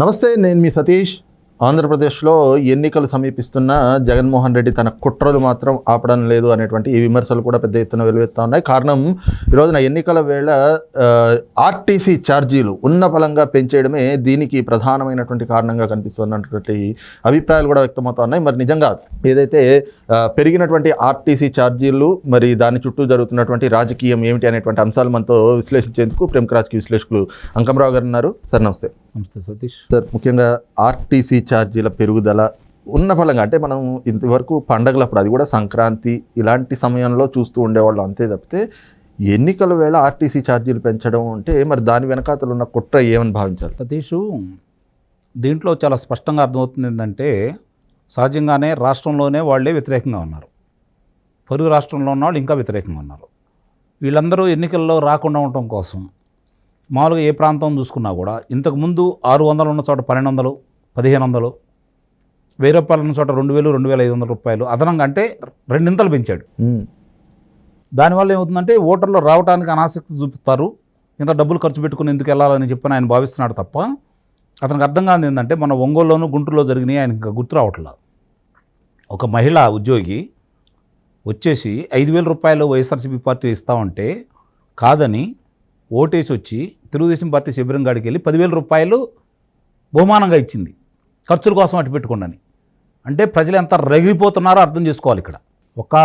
నమస్తే నేను మీ సతీష్. ఆంధ్రప్రదేశ్లో ఎన్నికలు సమీపిస్తున్న జగన్మోహన్ రెడ్డి తన కుట్రలు మాత్రం ఆపడం లేదు అనేటువంటి ఈ విమర్శలు కూడా పెద్ద ఎత్తున వెలువెత్తా ఉన్నాయి. కారణం ఈ రోజున ఎన్నికల వేళ ఆర్టీసీ ఛార్జీలు ఉన్న ఫలంగా పెంచేయడమే దీనికి ప్రధానమైనటువంటి కారణంగా కనిపిస్తున్నటువంటి అభిప్రాయాలు కూడా వ్యక్తమవుతా ఉన్నాయి. మరి నిజంగా ఏదైతే పెరిగినటువంటి ఆర్టీసీ ఛార్జీలు మరి దాని చుట్టూ జరుగుతున్నటువంటి రాజకీయం ఏమిటి అనేటువంటి అంశాలు మనతో విశ్లేషించేందుకు ప్రముఖ రాజకీయ విశ్లేషకులు అంకమరావు గారు ఉన్నారు. సార్ నమస్తే. నమస్తే సతీష్. సార్ ముఖ్యంగా ఆర్టీసీ ఛార్జీల పెరుగుదల ఉన్న ఫలంగా అంటే మనం ఇంతవరకు పండగలప్పుడు అది కూడా సంక్రాంతి ఇలాంటి సమయంలో చూస్తూ ఉండేవాళ్ళం అంతే తప్పితే ఎన్నికల వేళ ఆర్టీసీ ఛార్జీలు పెంచడం అంటే మరి దాని వెనకాతలు ఉన్న కుట్ర ఏమని భావించాలి? సతీష్ దీంట్లో చాలా స్పష్టంగా అర్థమవుతుంది ఏంటంటే సహజంగానే రాష్ట్రంలోనే వాళ్ళే వ్యతిరేకంగా ఉన్నారు. పొరుగు రాష్ట్రంలో ఉన్న వాళ్ళు ఇంకా వ్యతిరేకంగా ఉన్నారు. వీళ్ళందరూ ఎన్నికల్లో రాకుండా ఉండటం కోసం మామూలుగా ఏ ప్రాంతం చూసుకున్నా కూడా ఇంతకుముందు ఆరు వందలు ఉన్న చోట పన్నెండు వందలు పదిహేను వందలు వెయ్యి రూపాయలు ఉన్న చోట రెండు వేలు రెండు వేల ఐదు వందల రూపాయలు అదనంగా అంటే రెండింతలు పెంచాడు. దానివల్ల ఏమవుతుందంటే ఓటర్లు రావడానికి అనాసక్తి చూపిస్తారు. ఇంత డబ్బులు ఖర్చు పెట్టుకుని ఎందుకు వెళ్ళాలని చెప్పని ఆయన భావిస్తున్నాడు తప్ప అతనికి అర్థం కాదు ఏంటంటే మన ఒంగోలులోను గుంటూరులో జరిగినాయి ఆయన ఇంకా గుర్తు రావట్లేదు ఒక మహిళ ఉద్యోగి వచ్చేసి ఐదు వేల రూపాయలు వైఎస్ఆర్సీపీ పార్టీ ఇస్తామంటే కాదని ఓటేసి వచ్చి తెలుగుదేశం పార్టీ శిబిరం కాడికి వెళ్ళి పదివేల రూపాయలు బహుమానంగా ఇచ్చింది. ఖర్చుల కోసం అటు పెట్టుకోండి అంటే ప్రజలు ఎంత రగిలిపోతున్నారో అర్థం చేసుకోవాలి ఇక్కడ. ఒక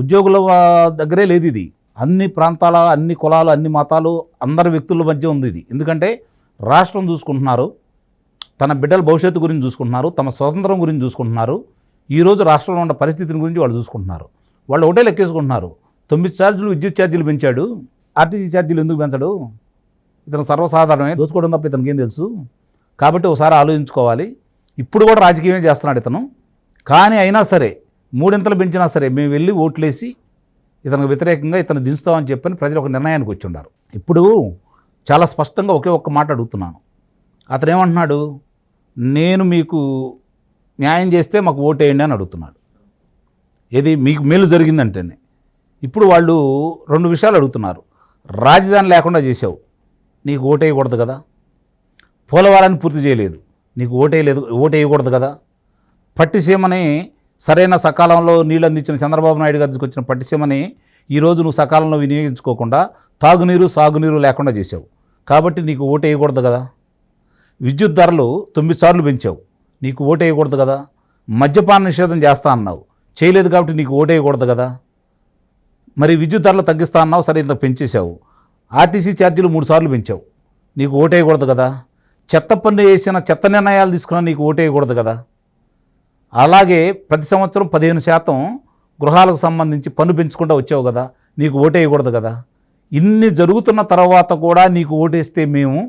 ఉద్యోగుల దగ్గరే లేదు ఇది. అన్ని ప్రాంతాల అన్ని కులాలు అన్ని మతాలు అందరి వ్యక్తుల మధ్య ఉంది ఇది. ఎందుకంటే రాష్ట్రం చూసుకుంటున్నారు తన బిడ్డల భవిష్యత్తు గురించి చూసుకుంటున్నారు తమ స్వతంత్రం గురించి చూసుకుంటున్నారు. ఈరోజు రాష్ట్రంలో ఉన్న పరిస్థితిని గురించి వాళ్ళు చూసుకుంటున్నారు. వాళ్ళు ఒకటే లెక్కేసుకుంటున్నారు. తొమ్మిది ఛార్జీలు విద్యుత్ ఛార్జీలు పెంచాడు. ఆర్టీసీ ఛార్జీలు ఎందుకు పెంచడు? ఇతను సర్వసాధారణమే దోచుకోవడం తప్ప ఇతనికి ఏం తెలుసు? కాబట్టి ఒకసారి ఆలోచించుకోవాలి. ఇప్పుడు కూడా రాజకీయమే చేస్తున్నాడు ఇతను. కానీ అయినా సరే మూడింతలు పెంచినా సరే మేము వెళ్ళి ఓట్లేసి ఇతనికి వ్యతిరేకంగా ఇతను దించుతామని చెప్పని ప్రజలు ఒక నిర్ణయానికి వచ్చి ఉన్నారు. ఇప్పుడు చాలా స్పష్టంగా ఒకే ఒక్క మాట అడుగుతున్నాను. అతను ఏమంటున్నాడు? నేను మీకు న్యాయం చేస్తే మాకు ఓటేయండి అని అడుగుతున్నాడు. ఏది? మీకు మేలు జరిగిందంటేనే. ఇప్పుడు వాళ్ళు రెండు విషయాలు అడుగుతున్నారు. రాజధాని లేకుండా చేసావు నీకు ఓటేయకూడదు కదా. పోలవరాన్ని పూర్తి చేయలేదు. నీకు ఓటేయలేదు ఓటేయకూడదు కదా. పట్టిసీమని సరైన సకాలంలో నీళ్ళు అందించిన చంద్రబాబు నాయుడు గారికి వచ్చిన పట్టిసీమని ఈరోజు నువ్వు సకాలంలో వినియోగించుకోకుండా తాగునీరు సాగునీరు లేకుండా చేసావు కాబట్టి నీకు ఓటు వేయకూడదు కదా. విద్యుత్ ధరలు తొమ్మిది సార్లు పెంచావు. నీకు ఓటు వేయకూడదు కదా. మద్యపాన నిషేధం చేస్తా అన్నావు. చేయలేదు కాబట్టి నీకు ఓటు వేయకూడదు కదా. మరి విద్యుత్ ధరలు తగ్గిస్తా అన్నావు సరే ఇంత పెంచేశావు. ఆర్టీసీ ఛార్జీలు మూడు సార్లు పెంచావు. నీకు ఓటేయకూడదు కదా. చెత్త పన్ను వేసిన చెత్త నిర్ణయాలు తీసుకున్నా నీకు ఓటేయకూడదు కదా. అలాగే ప్రతి సంవత్సరం పదిహేను శాతం గృహాలకు సంబంధించి పన్ను పెంచుకుంటూ వచ్చావు కదా. నీకు ఓటేయకూడదు కదా. ఇన్ని జరుగుతున్న తర్వాత కూడా నీకు ఓటేస్తే మేము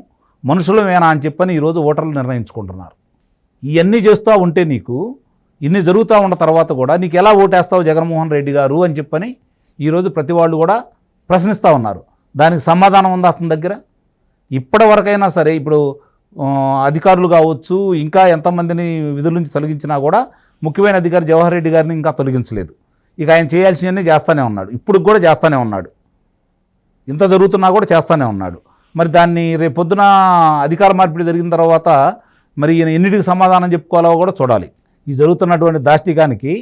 మనుషులమేనా అని చెప్పని ఈరోజు ఓటర్లు నిర్ణయించుకుంటున్నారు. ఇవన్నీ చేస్తూ ఉంటే నీకు ఇన్ని జరుగుతూ ఉన్న తర్వాత కూడా నీకు ఎలా ఓటేస్తావు జగన్మోహన్ రెడ్డి గారు అని చెప్పని ఈరోజు ప్రతి వాళ్ళు కూడా ప్రశ్నిస్తూ ఉన్నారు. దానికి సమాధానం ఉందా అతని దగ్గర? ఇప్పటి వరకైనా సరే ఇప్పుడు అధికారులు కావచ్చు ఇంకా ఎంతమందిని విధుల నుంచి తొలగించినా కూడా ముఖ్యమైన అధికారి జవహర్ రెడ్డి గారిని ఇంకా తొలగించలేదు. ఇక ఆయన చేయాల్సినవన్నీ చేస్తూనే ఉన్నాడు. ఇప్పుడు కూడా చేస్తూనే ఉన్నాడు. ఇంత జరుగుతున్నా కూడా చేస్తూనే ఉన్నాడు. మరి దాన్ని రేపు పొద్దున అధికార మార్పిడి జరిగిన తర్వాత మరి ఈయన ఎన్నిటికి సమాధానం చెప్పుకోవాలో కూడా చూడాలి. ఈ జరుగుతున్నటువంటి దాష్టికానికి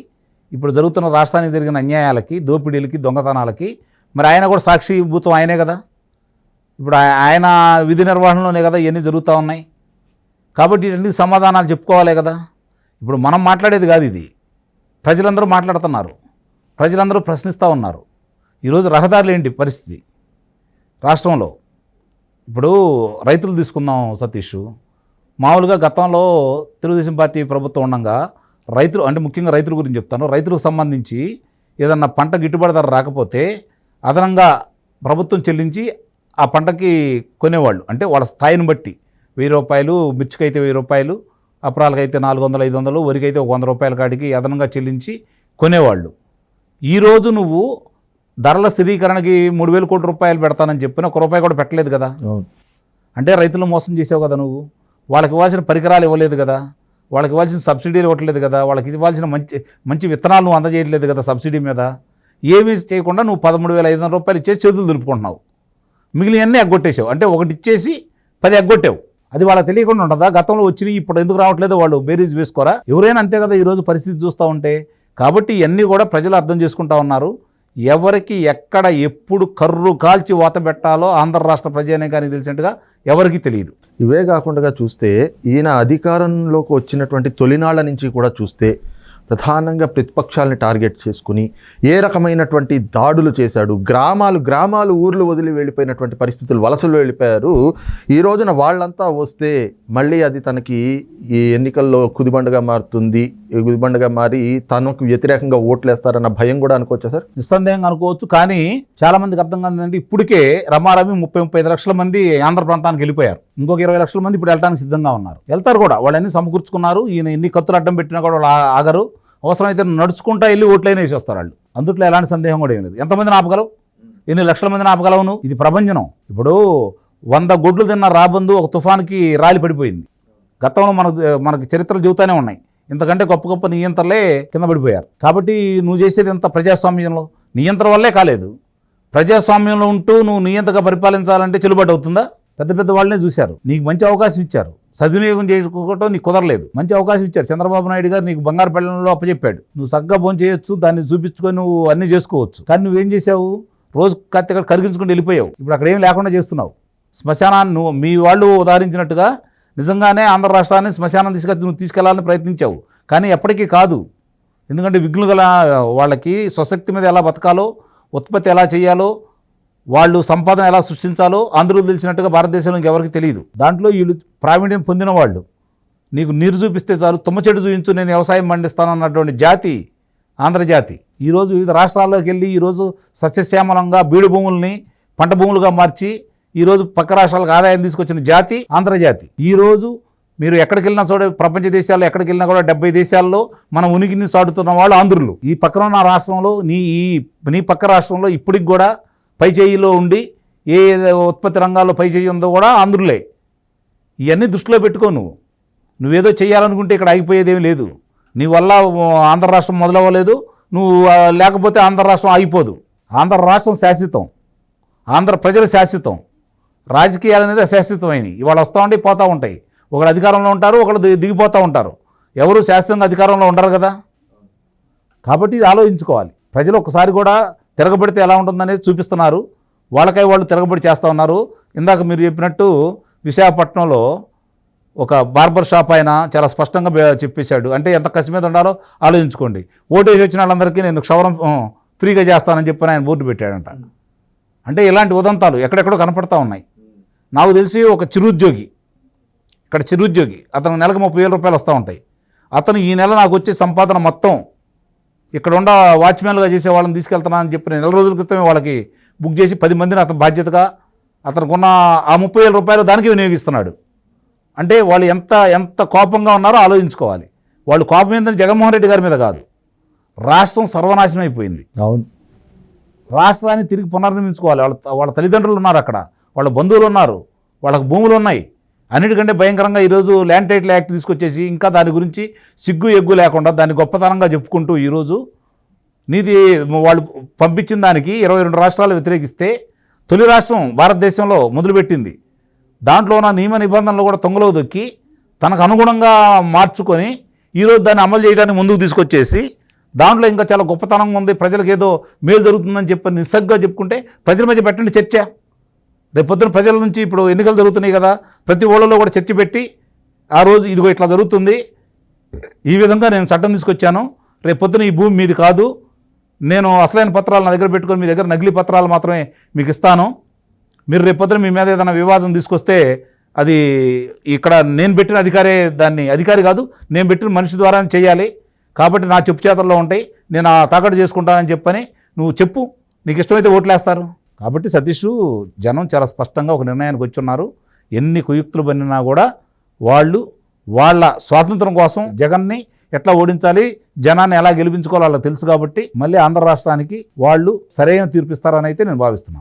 ఇప్పుడు జరుగుతున్న రాష్ట్రానికి జరిగిన అన్యాయాలకి దోపిడీలకి దొంగతనాలకి మరి ఆయన కూడా సాక్షిభూతం ఆయనే కదా? ఇప్పుడు ఆయన విధి నిర్వహణలోనే కదా ఇవన్నీ జరుగుతూ ఉన్నాయి. కాబట్టి ఇవన్నీ సమాధానాలు చెప్పుకోవాలి కదా? ఇప్పుడు మనం మాట్లాడేది కాదు ఇది. ప్రజలందరూ మాట్లాడుతున్నారు. ప్రజలందరూ ప్రశ్నిస్తూ ఉన్నారు. ఈరోజు రహదారులు ఏంటి పరిస్థితి? రాష్ట్రంలో ఇప్పుడు రైతులు తీసుకుందాం సతీష్. మామూలుగా గతంలో తెలుగుదేశం పార్టీ ప్రభుత్వం ఉండగా రైతులు అంటే ముఖ్యంగా రైతుల గురించి చెప్తాను. రైతులకు సంబంధించి ఏదన్నా పంట గిట్టుబాటు ధర రాకపోతే అదనంగా ప్రభుత్వం చెల్లించి ఆ పంటకి కొనేవాళ్ళు. అంటే వాళ్ళ స్థాయిని బట్టి వెయ్యి రూపాయలు మిర్చికైతే వెయ్యి రూపాయలు అపరాలకైతే నాలుగు వందలు ఐదు వందలు వరికైతే ఒక వంద రూపాయల కాడికి అదనంగా చెల్లించి కొనేవాళ్ళు. ఈరోజు నువ్వు ధరల స్థిరీకరణకి మూడు వేల కోట్ల రూపాయలు పెడతానని చెప్పిన ఒక రూపాయి కూడా పెట్టలేదు కదా? అంటే రైతులను మోసం చేసావు కదా నువ్వు? వాళ్ళకి ఇవ్వాల్సిన పరికరాలు ఇవ్వలేదు కదా? వాళ్ళకి ఇవ్వాల్సిన సబ్సిడీలు ఇవ్వట్లేదు కదా వాళ్ళకి ఇవ్వాల్సిన మంచి మంచి విత్తనాలు నువ్వు అందజేయట్లేదు కదా సబ్సిడీ మీద. ఏమీ చేయకుండా నువ్వు పదమూడు వేల ఐదు వందల రూపాయలు ఇచ్చేసి చేతులు దులుపుకుంటున్నావు. మిగిలినన్నీ ఎగ్గొట్టేసావు అంటే ఒకటి ఇచ్చేసి పది ఎగ్గొట్టావు. అది వాళ్ళకి తెలియకుండా ఉంటుందా? గతంలో వచ్చినవి ఇప్పుడు ఎందుకు రావట్లేదో వాళ్ళు? బేరీజ్ వేసుకోరా? ఎవరైనా అంతే కదా ఈరోజు పరిస్థితి చూస్తూ ఉంటే. కాబట్టి ఇవన్నీ కూడా ప్రజలు అర్థం చేసుకుంటా ఉన్నారు. ఎవరికి ఎక్కడ ఎప్పుడు కర్రు కాల్చి వాత పెట్టాలో ఆంధ్ర రాష్ట్ర ప్రజానే కానీ తెలిసినట్టుగా ఎవరికి తెలియదు. ఇవే కాకుండా చూస్తే ఈయన అధికారంలోకి వచ్చినటువంటి తొలినాళ్ళ నుంచి కూడా చూస్తే ప్రధానంగా ప్రతిపక్షాలని టార్గెట్ చేసుకుని ఏ రకమైనటువంటి దాడులు చేశాడు గ్రామాలు గ్రామాలు ఊర్లు వదిలి వెళ్ళిపోయినటువంటి పరిస్థితులు వలసలు వెళ్ళిపోయారు. ఈ రోజున వాళ్ళంతా వస్తే మళ్ళీ అది తనకి ఈ ఎన్నికల్లో కుదిబండగా మారుతుంది. ఈ మారి తనకు వ్యతిరేకంగా ఓట్లేస్తారన్న భయం కూడా అనుకోవచ్చు సార్? నిస్సందేహంగా అనుకోవచ్చు. కానీ చాలా మందికి అర్థం కాదంటే ఇప్పటికే రమారమి ముప్పై ముప్పై ఐదు లక్షల మంది ఆంధ్ర ప్రాంతానికి వెళ్ళిపోయారు. ఇంకొక ఇరవై లక్షల మంది ఇప్పుడు వెళ్ళడానికి సిద్ధంగా ఉన్నారు. వెళ్తారు కూడా. వాళ్ళని సమకూర్చుకున్నారు. ఈయన ఎన్ని కత్తులు అడ్డం పెట్టినా కూడా వాళ్ళు ఆగరు. అవసరమైతే నడుచుకుంటా వెళ్ళి ఓట్లైనా వేసి వస్తారు వాళ్ళు. అందుట్లో ఎలాంటి సందేహం కూడా ఏం లేదు. ఎంతమందిని ఆపగలవు? ఎన్ని లక్షల మందిని ఆపగలవును? ఇది ప్రపంచం. ఇప్పుడు వంద గొడ్లు తిన్న రాబందు ఒక తుఫాన్కి రాలి పడిపోయింది. గతంలో మనకు మనకి చరిత్రలు చెబుతూనే ఉన్నాయి. ఇంతకంటే గొప్ప గొప్ప నియంత్రలే కింద పడిపోయారు. కాబట్టి నువ్వు చేసేది ఎంత? ప్రజాస్వామ్యంలో. నియంత్రణ వల్లే కాలేదు. ప్రజాస్వామ్యంలో ఉంటూ నువ్వు నియంత్రగా పరిపాలించాలంటే చెల్లుబాటు అవుతుందా? పెద్ద పెద్ద వాళ్ళనే చూశారు. నీకు మంచి అవకాశం ఇచ్చారు. సద్వినియోగం చేసుకోవటం నీకు కుదరలేదు. మంచి అవకాశం ఇచ్చారు. చంద్రబాబు నాయుడు గారు నీకు బంగారు పెళ్ళంలో అప్పచెప్పాడు. నువ్వు సగ్గా భోజనం చేయొచ్చు దాన్ని చూపించుకొని నువ్వు అన్ని చేసుకోవచ్చు. కానీ నువ్వేం చేసావు రోజు కత్తి కరిగించుకుని వెళ్ళిపోయావు. ఇప్పుడు అక్కడ ఏం లేకుండా చేస్తున్నావు? శ్మశానాన్ని నువ్వు మీ వాళ్ళు ఉదాహరించినట్టుగా నిజంగానే ఆంధ్ర రాష్ట్రాన్ని శ్మశానం తీసుకెళ్ళి నువ్వు తీసుకెళ్ళాలని ప్రయత్నించావు. కానీ ఎప్పటికీ కాదు. ఎందుకంటే విఘ్నులు గల వాళ్ళకి స్వశక్తి మీద ఎలా బతకాలో ఉత్పత్తి ఎలా చేయాలో వాళ్ళు సంపాదన ఎలా సృష్టించాలో అందరూ తెలిసినట్టుగా భారతదేశంలో ఇంకెవరికి తెలియదు. దాంట్లో వీళ్ళు ప్రావీణ్యం పొందిన వాళ్ళు. నీకు నీరు చూపిస్తే చాలు తుమ్మ చెడు చూపించు నేను వ్యవసాయం పండిస్తానన్నటువంటి జాతి ఆంధ్రజాతి ఈరోజు వివిధ రాష్ట్రాల్లోకి వెళ్ళి ఈరోజు సస్యశ్యామలంగా బీడు భూముల్ని పంట భూములుగా మార్చి ఈరోజు పక్క రాష్ట్రాలకు ఆదాయం తీసుకొచ్చిన జాతి ఆంధ్రజాతి. ఈరోజు మీరు ఎక్కడికి వెళ్ళినా చూడ ప్రపంచ దేశాల్లో ఎక్కడికి వెళ్ళినా కూడా డెబ్బై దేశాల్లో మన ఉనికిని సాడుతున్న వాళ్ళు ఆంధ్రులు. ఈ పక్కన ఉన్న రాష్ట్రంలో నీ ఈ నీ పక్క రాష్ట్రంలో ఇప్పటికి కూడా పై చేయిలో ఉండి ఏ ఉత్పత్తి రంగాల్లో పై చేయి ఉందో కూడా ఆంధ్రులే. ఇవన్నీ దృష్టిలో పెట్టుకో నువ్వు. నువ్వేదో చేయాలనుకుంటే ఇక్కడ ఆగిపోయేదేమీ లేదు. నీ వల్ల ఆంధ్ర రాష్ట్రం మొదలవ్వలేదు. నువ్వు లేకపోతే ఆంధ్ర రాష్ట్రం ఆగిపోదు. ఆంధ్ర రాష్ట్రం శాశ్వతం. ఆంధ్ర ప్రజలు శాశ్వతం. రాజకీయాలు అనేది అశాశ్వతమైనవి. ఇవాళ వస్తూ ఉంటాయి పోతూ ఉంటాయి. ఒకళ్ళు అధికారంలో ఉంటారు ఒకళ్ళు దిగిపోతూ ఉంటారు. ఎవరు శాశ్వతంగా అధికారంలో ఉండరు కదా? కాబట్టి ఇది ఆలోచించుకోవాలి. ప్రజలు ఒకసారి కూడా తిరగబడితే ఎలా ఉంటుందనేది చూపిస్తున్నారు. వాళ్ళకై వాళ్ళు తిరగబడి చేస్తూ ఉన్నారు. ఇందాక మీరు చెప్పినట్టు విశాఖపట్నంలో ఒక బార్బర్ షాప్ ఆయన చాలా స్పష్టంగా చెప్పేశాడు. అంటే ఎంత కసి మీద ఉండాలో ఆలోచించుకోండి. ఓటేసి వచ్చిన వాళ్ళందరికీ నేను క్షవరం ఫ్రీగా చేస్తానని చెప్పి ఆయన బోర్డు పెట్టాడంట. అంటే ఇలాంటి ఉదంతాలు ఎక్కడెక్కడో కనపడతా ఉన్నాయి. నాకు తెలిసి ఒక చిరుద్యోగి ఇక్కడ చిరుద్యోగి అతను నెలకు ముప్పై వేల రూపాయలు వస్తూ ఉంటాయి. అతను ఈ నెల నాకు వచ్చే సంపాదన మొత్తం ఇక్కడ ఉండ వాచ్మెన్లుగా చేసే వాళ్ళని తీసుకెళ్తున్నానని చెప్పి నేను నెల రోజుల క్రితమే వాళ్ళకి బుక్ చేసి పది మందిని అతను బాధ్యతగా అతనికి ఉన్న ఆ ముప్పై వేల రూపాయలు దానికి వినియోగిస్తున్నాడు. అంటే వాళ్ళు ఎంత ఎంత కోపంగా ఉన్నారో ఆలోచించుకోవాలి. వాళ్ళు కోపం ఏంటంటే జగన్మోహన్ రెడ్డి గారి మీద కాదు. రాష్ట్రం సర్వనాశనం అయిపోయింది. అవును. రాష్ట్రాన్ని తిరిగి పునర్నిర్మించుకోవాలి. వాళ్ళ వాళ్ళ తల్లిదండ్రులు ఉన్నారు అక్కడ. వాళ్ళ బంధువులు ఉన్నారు వాళ్ళకు భూములు ఉన్నాయి. అన్నిటికంటే భయంకరంగా ఈరోజు ల్యాండ్ టైటిల్ యాక్ట్ తీసుకొచ్చేసి ఇంకా దాని గురించి సిగ్గు ఎగ్గు లేకుండా దాన్ని గొప్పతనంగా చెప్పుకుంటూ ఈరోజు నీది వాళ్ళు పంపించిన దానికి ఇరవై రెండు రాష్ట్రాలు వ్యతిరేకిస్తే తొలి రాష్ట్రం భారతదేశంలో మొదలుపెట్టింది. దాంట్లో ఉన్న నియమ నిబంధనలు కూడా తొంగలో దొక్కి తనకు అనుగుణంగా మార్చుకొని ఈరోజు దాన్ని అమలు చేయడానికి ముందుకు తీసుకొచ్చేసి దాంట్లో ఇంకా చాలా గొప్పతనంగా ఉంది. ప్రజలకు ఏదో మేలు జరుగుతుందని చెప్పి నిస్సగ్గా చెప్పుకుంటే ప్రజల మధ్య పెట్టండి చర్చ. రేపు పొద్దున ప్రజల నుంచి ఇప్పుడు ఎన్నికలు జరుగుతున్నాయి కదా ప్రతి ఊళ్ళలో కూడా చర్చ పెట్టి ఆ రోజు ఇదిగో ఇట్లా జరుగుతుంది. ఈ విధంగా నేను చట్టం తీసుకొచ్చాను. రేపు పొద్దున ఈ భూమి మీది కాదు. నేను అసలైన పత్రాలు నా దగ్గర పెట్టుకొని మీ దగ్గర నకిలీ పత్రాలు మాత్రమే మీకు ఇస్తాను. మీరు రేపు పొద్దున మీ మీద ఏదైనా వివాదం తీసుకొస్తే అది ఇక్కడ నేను పెట్టిన అధికారే దాన్ని అధికారి కాదు నేను పెట్టిన మనిషి ద్వారా చేయాలి. కాబట్టి నా చెప్పు చేతల్లో ఉంటాయి. నేను ఆ తాకట్టు చేసుకుంటానని చెప్పని నువ్వు చెప్పు. నీకు ఇష్టమైతే ఓట్లేస్తారు. కాబట్టి సతీష్ జనం చాలా స్పష్టంగా ఒక నిర్ణయానికి వచ్చి ఉన్నారు ఎన్ని కుయుక్తులు పన్నినా కూడా వాళ్ళు వాళ్ళ స్వాతంత్రం కోసం జగన్ని ఎట్లా ఓడించాలి జనాన్ని ఎలా గెలిపించుకోవాలో తెలుసు కాబట్టి మళ్ళీ ఆంధ్ర రాష్ట్రానికి వాళ్ళు సరైన తీర్పిస్తారని అయితే నేను భావిస్తున్నాను.